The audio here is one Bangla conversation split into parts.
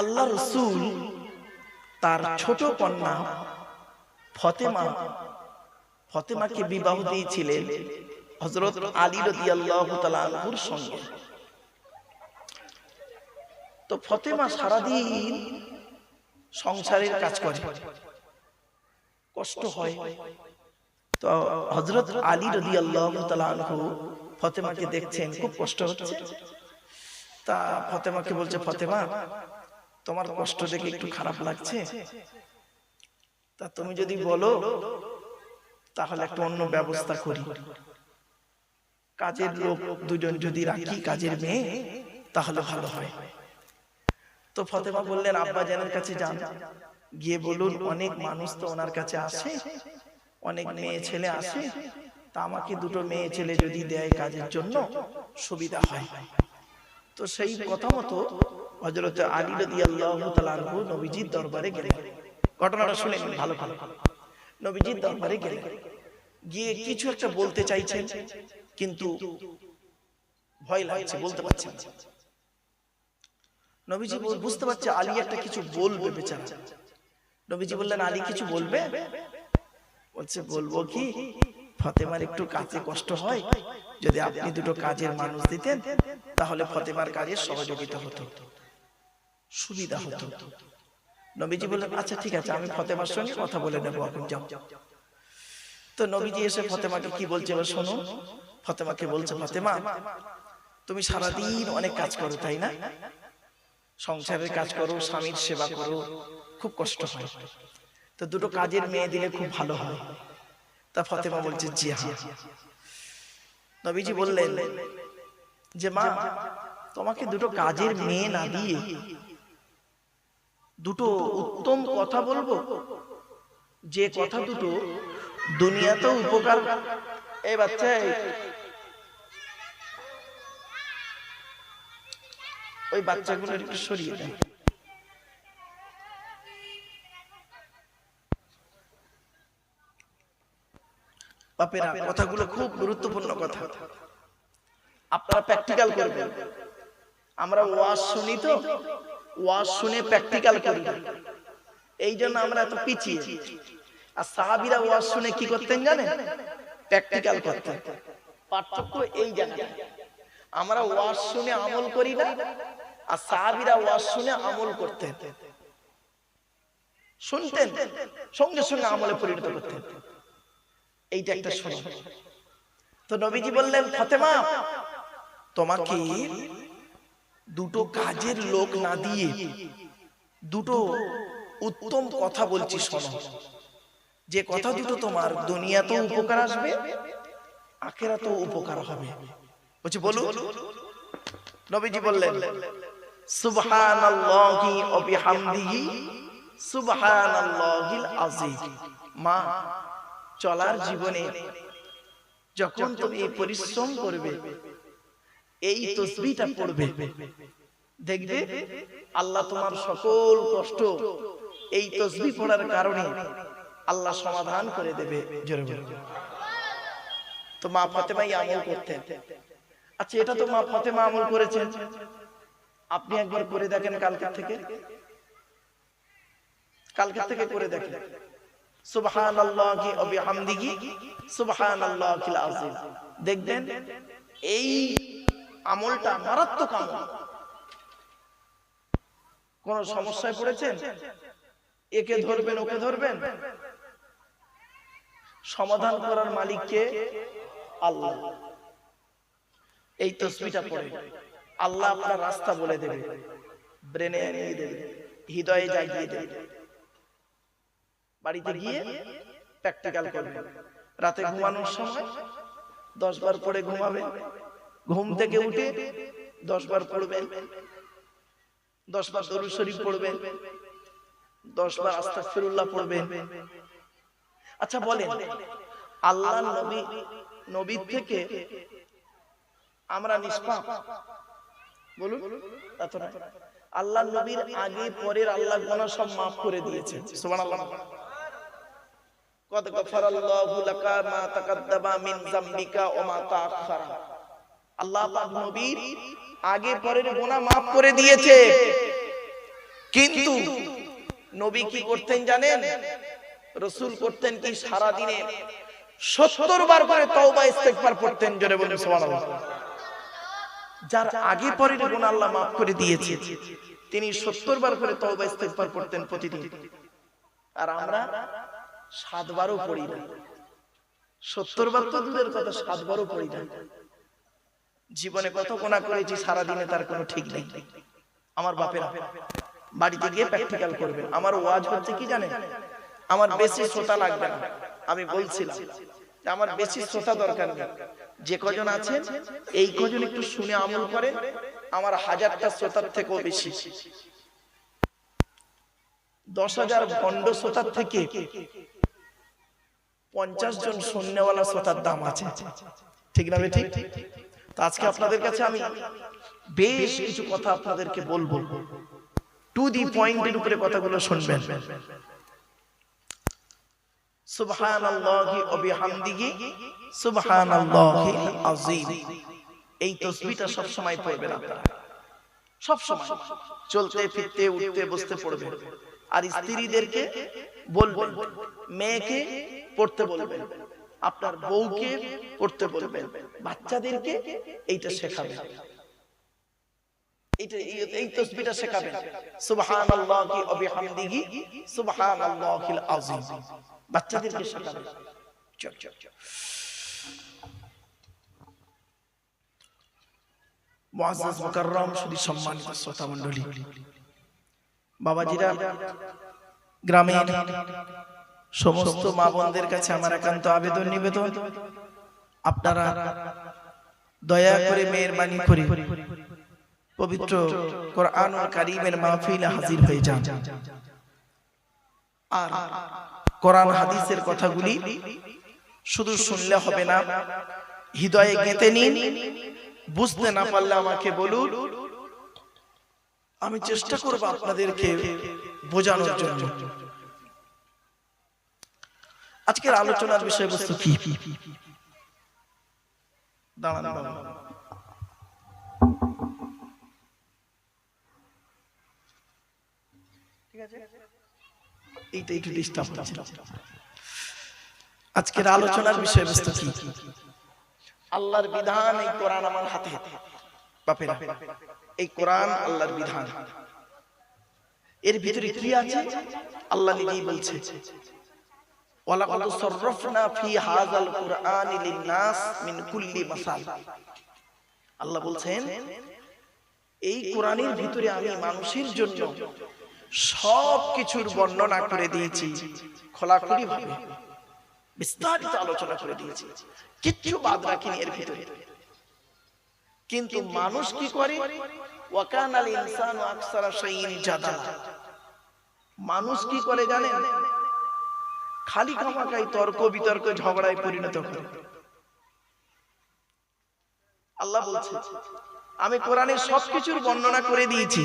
আল্লাহ রসুল তার ছোট কন্যা ফতেমা, ফতেমাকে বিবাহ দিয়েছিলেন হজরত আলী রদি আল্লাহর সঙ্গে। তো ফতেমা সারাদিন সংসারের কাজ করে। কষ্ট হয়। তো হজরত আলী রদি আল্লাহ ফতেমাকে দেখছেন, খুব কষ্ট হচ্ছে। তা ফতেমাকে বলছে, ফতেমা তোমার কষ্ট দেখে একটু খারাপ লাগছে? তা তুমি যদি বলো তাহলে একটা অন্য ব্যবস্থা করি। কাজের লোক দুজন যদি রাখি কাজের মেয়ে তাহলে ভালো হয়। তো ফতেমা বললেন আব্বা জানের কাছে যান। গিয়ে বলুন অনেক মানুষ তো ওনার কাছে আসে। অনেক মেয়ে ছেলে আসে। তা আমাকে দুটো মেয়ে ছেলে যদি দেয় কাজের জন্য সুবিধা হয়। তো সেই কথা মতো হজরত আলী রদি আল্লাহ নবীজির দরবারে গেলেন। ঘটনাটা শুনে ভালো ভালো। নবীজির দরবারে গেলেন। গিয়ে কিছু একটা বলতে চাইছেন কিন্তু ভয় লাগছে বলতে পারছেন না। নবীজি বুঝতে পারছে আলী একটা কিছু বলবে বেচারা। নবীজি বললেন আলী কিছু বলবে? বলছে বলব কি? ফতেমার একটু কাজে কষ্ট হয়। যদি আপনি দুটো কাজের মানুষ দিতেন তাহলে ফতেমার কাজের সহযোগিতা হতো। সুবিধা হতো। নবীজি বললেন আচ্ছা ঠিক আছে আমি ফতেমার সঙ্গে কথা বলে নেব এখন যাও। তো নবীজি এসে ফতেমাকে কি বলছে এবার শোনো? ফতেমাকে বলছে ফতেমা তুমি সারাদিন অনেক কাজ করো তাই না? সংসারের কাজ করো স্বামীর সেবা করো খুব কষ্ট হয়। তো দুটো কাজের মেয়ে দিলে খুব ভালো হয়। তা ফতেমা বলছে জি হ্যাঁ নবীজি বললেন যে মা তোমাকে দুটো কাজের মেয়ে না দিয়ে দুটো উত্তম কথা বলব? যে কথা দুটো দুনিয়াতেও উপকার এই বাচ্চা ওই বাচ্চাগুলো একটু সরিয়ে দেন বাপেরা কথাগুলো খুব গুরুত্বপূর্ণ কথা। আপনারা প্র্যাকটিক্যাল করবেন আমরা ওয়াজ শুনি তো? ওয়াজ শুনে প্র্যাকটিক্যাল করি এই জন্য আমরা এত পিছিয়ে। আর সাহাবিরা ওয়াজ শুনে কি করতেন জানেন? প্র্যাকটিক্যাল করতেন। পার্থক্য এই জায়গায়। আমরা ওয়াজ শুনে আমল করি না, আর সাহাবিরা ওয়াজ শুনে আমল করতেন। শুনতেন, সঙ্গে সঙ্গে আমলে পরিণত করতেন। এইটা একটা শুনে তো নবীজি বললেন, ফাতেমা, তোমাকে দুটো কাজের লোক না দিয়ে দুটো উত্তম কথা বলছি শোনো। যে কথা দুটো তোমার দুনিয়াতেও উপকার আসবে আখেরাতেও উপকার হবে। বলছি বলুন। নবীজি বললেন সুবহানাল্লাহি ওয়া বিহামদিহি সুবহানাল্লাহিল আযীম। মা চলার জীবনে যখন তুমি পরিশ্রম করবে এই তসবিটা পড়বে। দেখবে? আল্লাহ তোমার সকল কষ্ট এই তসবি পড়ার কারণে আল্লাহ সমাধান করে দেবে। জোরে তো মা ফাতেমাই আমল করতেন। আচ্ছা এটা তো মা ফাতেমা আমল করেছেন। আপনি একবার করে দেখেন কালকে থেকে। কালকে থেকে। করে দেখেন। সুবহানাল্লাহি ওয়া বিহামদিহি সুবহানাল্লাহিল আযীম। দেখবেন? এই আমলটা মারাত্মক আমল। কোন সমস্যায় পড়েছেন? একে ধরবেন ওকে ধরবেন? সমাধান করার মালিককে আল্লাহ। এই তসবিটা পড়ে। আল্লাহ আপনার রাস্তা বলে দেবে। ব্রেনে নিয়ে দেবে। হৃদয়ে জাগিয়ে দেবে। বাড়িতে গিয়ে প্র্যাকটিক্যাল করবেন রাতে ঘুমানোর সময় দশ বার পড়ে ঘুমাবেন ঘুম থেকে উঠে দশ বার পড়বেন দশ বার দরুদ শরীফ পড়বেন দশ বার আস্তাগফিরুল্লাহ পড়বেন। আচ্ছা বলেন আল্লাহ নবী নবীর থেকে আমরা নিষ্পাপ। বলুন। তো আল্লাহ নবীর আগে পরের আল্লাহ গোনা সব মাফ করে দিয়েছেন। সুবহানাল্লাহ। কদ গফারাল্লাহু লাকা মা তাকাদ্দামা মিন যামবিকা ওয়া মা তাআখারা আল্লাহ পাক নবীর আগে পরের গোনা মাফ করে দিয়েছে। কিন্তু নবী কি করতেন জানেন? রসুল করতেন কি সারা দিনে সত্তর বার করে তওবা ইস্তেগফার পড়তেন জোরে বলুন সুবহানাল্লাহ। যার আগে পরে গুণ আল্লাহ মাফ করে দিয়েছে। তিনি সত্তর বার করে তওবা ইস্তেগফার পড়তেন প্রতিদিন। আর আমরা সাতবারও পড়ি না। সত্তর বার তো দূরের কথা সাতবারও পড়ি না। জীবনে কত গোনা করেছি সারাদিনে তার কোনো ঠিক নেই। আমার বাপেরা বাড়িতে গিয়ে প্র্যাকটিক্যাল করবেন আমার ওয়াজ হচ্ছে কি জানেন? আমার বেশি শ্রোতা লাগবে না। আমি বলছিলাম আমার বেশি শ্রোতা দরকার নেই। যে কজন আছেন এই কজন একটু শুনে আমল করেন আমার হাজারটা শ্রোতার থেকেও বেশি। দশ হাজার ভণ্ড শ্রোতার থেকে পঞ্চাশ জন শূন্যওয়ালা শ্রোতার দাম আছে। ঠিক না ঠিক? তো আজকে আপনাদের কাছে আমি বেশ কিছু কথা আপনাদেরকে বলব। টু দি পয়েন্টের উপরে কথাগুলো শুনবেন। সুবহানাল্লাহি ওয়া বিহামদিহি সুবহানাল্লাহিল আযীম। এই তাসবিহটা সব সময় পড়বেন আপনারা। সব সময় চলতে ফিরতে উঠতে বসতে পড়বেন। আর স্ত্রীদেরকে বলবেন মেয়েকে পড়তে বলবেন। আপনার বউকে পড়তে বলবেন। বাচ্চাদেরকে এইটা শেখাবেন। এইটা এই- এই শেখাবেন। সুবহানাল্লাহি ওয়া বিহামদিহি সুবহানাল্লাহিল আযীম। বাচ্চাদেরকে শেখাবেন। চল চল চল মুআজ্জাজ মুকাররম শুধু সম্মানিত শ্রোতা মণ্ডলী বাবাজিরা গ্রামের সমস্ত মা বোনদের কাছে আমার একান্ত আবেদন নিবেদন। আপনারা দয়া করে মেহরবানি করে পবিত্র কোরআন কারিমের মাহফিলে হাজির হয়ে যান। আর কোরআন হাদিসের কথাগুলি শুধু শুনলে হবে না হৃদয়ে গেঁথে নিন বুঝতে না পারলে আমাকে বলুন। আমি চেষ্টা করব আপনাদেরকে বোঝানোর জন্য। আজকের আলোচনার বিষয়বস্তু কি? দাঁড়ান দাঁড়ান এইটা একটু ডিস্টার্ব আজকের আলোচনার বিষয়বস্তু কি? আল্লাহর বিধান এই কোরআন আমার হাতে। বাপেরা এই কোরআন আল্লাহর বিধান। এর ভিতরে কি আছে? আল্লাহ নিজেই বলছে। ওয়ালাকাদ সাররাফনা ফি হাযাল কুরআনি লিন-নাস মিন কুল্লি মাসাল। আল্লাহ বলছেন এই কোরআনের ভিতরে আমি মানুষের জন্য সব কিছুর বর্ণনা করে দিয়েছি। খোলাখুলি ভাবে। বিস্তারিত আলোচনা করে দিয়েছি। কিচ্ছু বাদ রাখিনি এর ভিতরে। কিন্তু মানুষ কি করে? ওয়াকানাল ইনসানু আকসারা শাইইন জাদালা। মানুষ কি করে জানেন? খালি খামাকাই তর্ক বিতর্ক ঝগড়ায় পরিণত করে আল্লাহ বলছে, আমি কোরআনের সবকিছুর বর্ণনা করে দিয়েছি।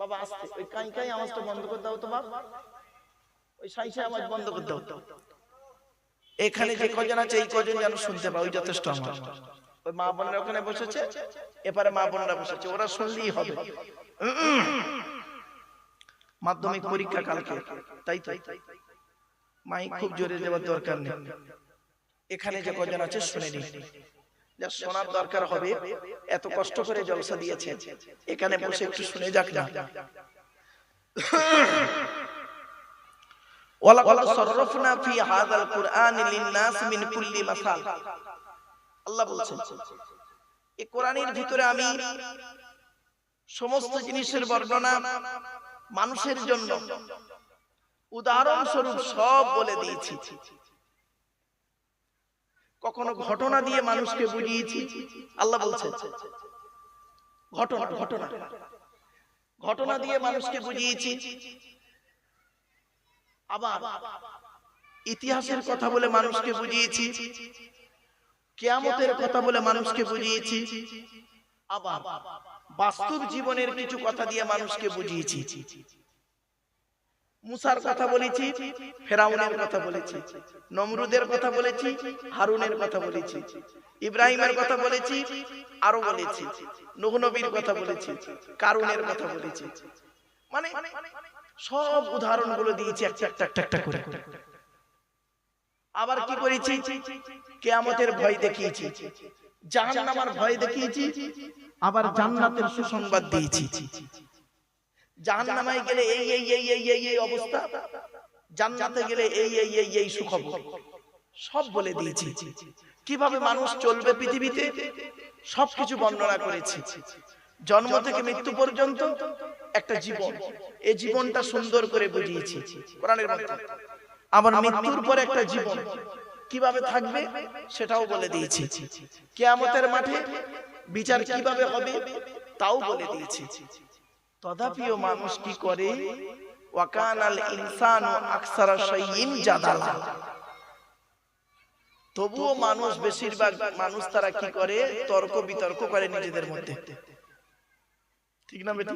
বাবা, আস্তে। ওই কাই কাই আওয়াজটা বন্ধ করে দাও তো বাবা ওই সাইসে আওয়াজ বন্ধ করে দাও। এখানে যে কজন আছে, এই কজন যেন শুনতে পাও ওই যথেষ্ট আমার। ওই মা বোনেরা ওখানে বসেছে, এপারে মা বোনেরা বসেছে, ওরা শুনলেই হবে। মাধ্যমিক পরীক্ষা কালকে, তাই তো? মাই খুব জোরে দেওয়ার দরকার নেই। এখানে যে কজন আছে শুনে নি যা শোনার দরকার হবে এত কষ্ট করে জলসা দিয়েছে। এখানে বসে একটু শুনে যাক না। ওয়ালাকাদ সাররাফনা ফি হাযাল কুরআনি লিন-নাস মিন কুল্লি মাসাল। আল্লাহ বলছেন এই কোরআনের ভিতরে আমি সমস্ত জিনিসের বর্ণনা মানুষের জন্য উদাহরণস্বরূপ সব বলে দিয়েছি। কখনো ঘটনা দিয়ে মানুষকে বুঝিয়েছি। আল্লাহ বলছেন, ঘটনা ঘটনা। ঘটনা দিয়ে মানুষকে বুঝিয়েছি। আবার ইতিহাসের কথা বলে মানুষকে বুঝিয়েছি। কেয়ামতের কথা বলে মানুষকে বুঝিয়েছি। আবার বাস্তব জীবনের কিছু কথা দিয়ে মানুষকে বুঝিয়েছি। মুসার কথা বলেছি, ফেরাউনের কথা বলেছি, নমরুদের কথা বলেছি, হারুনের কথা বলেছি, ইব্রাহিমের কথা বলেছি, আরও বলেছি, নুহ নবীর কথা বলেছি, কারুনের কথা বলেছি। মানে সব উদাহরণগুলো দিয়েছি একটা একটা একটা একটা করে। আবার কি করেছি? কেয়ামতের ভয় দেখিয়েছি, জাহান্নামার ভয় দেখিয়েছি, আবার জান্নাতের সুসংবাদ দিয়েছি। জাহান্নামায় গেলে এই এই এই এই এই এই অবস্থা। জান্নাতে গেলে এই এই এই এই সুখবর। সব বলে দিয়েছি। কীভাবে মানুষ চলবে পৃথিবীতে সবকিছু বর্ণনা করেছি। জন্ম থেকে মৃত্যু পর্যন্ত একটা জীবন। এই জীবনটা সুন্দর করে বুঝিয়েছি। কোরআনের মধ্যে। আবার মৃত্যুর পরে একটা জীবন। কীভাবে থাকবে সেটাও বলে দিয়েছি। কেয়ামতের মাঠে বিচার কীভাবে হবে তাও বলে দিয়েছি। তথাপিও মানুষ কি করে? ওয়াকানাল ইনসানু আকসারা শাইইন জাদালা। তবুও মানুষ বেশিরভাগ মানুষ তারা কি করে? তর্ক বিতর্ক করে নিজেদের মধ্যে। ঠিক না বেটি?